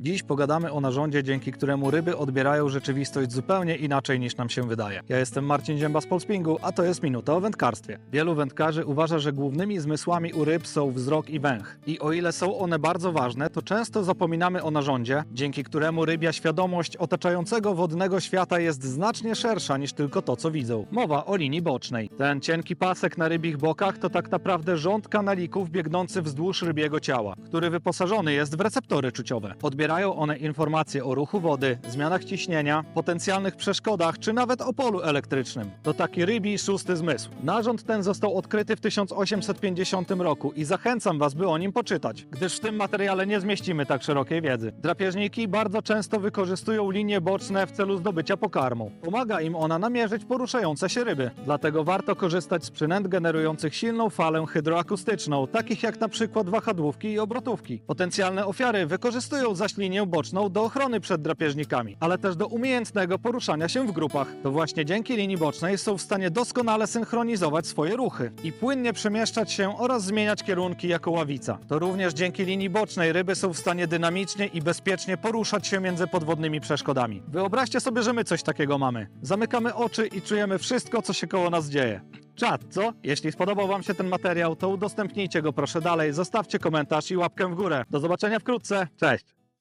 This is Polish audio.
Dziś pogadamy o narządzie, dzięki któremu ryby odbierają rzeczywistość zupełnie inaczej niż nam się wydaje. Ja jestem Marcin Zięba z Polspingu, a to jest Minuta o wędkarstwie. Wielu wędkarzy uważa, że głównymi zmysłami u ryb są wzrok i węch. I o ile są one bardzo ważne, to często zapominamy o narządzie, dzięki któremu rybia świadomość otaczającego wodnego świata jest znacznie szersza niż tylko to, co widzą. Mowa o linii bocznej. Ten cienki pasek na rybich bokach to tak naprawdę rząd kanalików biegnący wzdłuż rybiego ciała, który wyposażony jest w receptory czuciowe. Odbierają one informacje o ruchu wody, zmianach ciśnienia, potencjalnych przeszkodach czy nawet o polu elektrycznym. To taki rybi szósty zmysł. Narząd ten został odkryty w 1850 roku i zachęcam Was, by o nim poczytać, gdyż w tym materiale nie zmieścimy tak szerokiej wiedzy. Drapieżniki bardzo często wykorzystują linie boczne w celu zdobycia pokarmu. Pomaga im ona namierzyć poruszające się ryby, dlatego warto korzystać z przynęt generujących silną falę hydroakustyczną, takich jak na przykład wahadłówki i obrotówki. Potencjalne ofiary wykorzystują zaś linię boczną do ochrony przed drapieżnikami, ale też do umiejętnego poruszania się w grupach. To właśnie dzięki linii bocznej są w stanie doskonale synchronizować swoje ruchy i płynnie przemieszczać się oraz zmieniać kierunki jako ławica. To również dzięki linii bocznej ryby są w stanie dynamicznie i bezpiecznie poruszać się między podwodnymi przeszkodami. Wyobraźcie sobie, że my coś takiego mamy. Zamykamy oczy i czujemy wszystko, co się koło nas dzieje. Czad, co? Jeśli spodobał Wam się ten materiał, to udostępnijcie go proszę dalej, zostawcie komentarz i łapkę w górę. Do zobaczenia wkrótce. Cześć!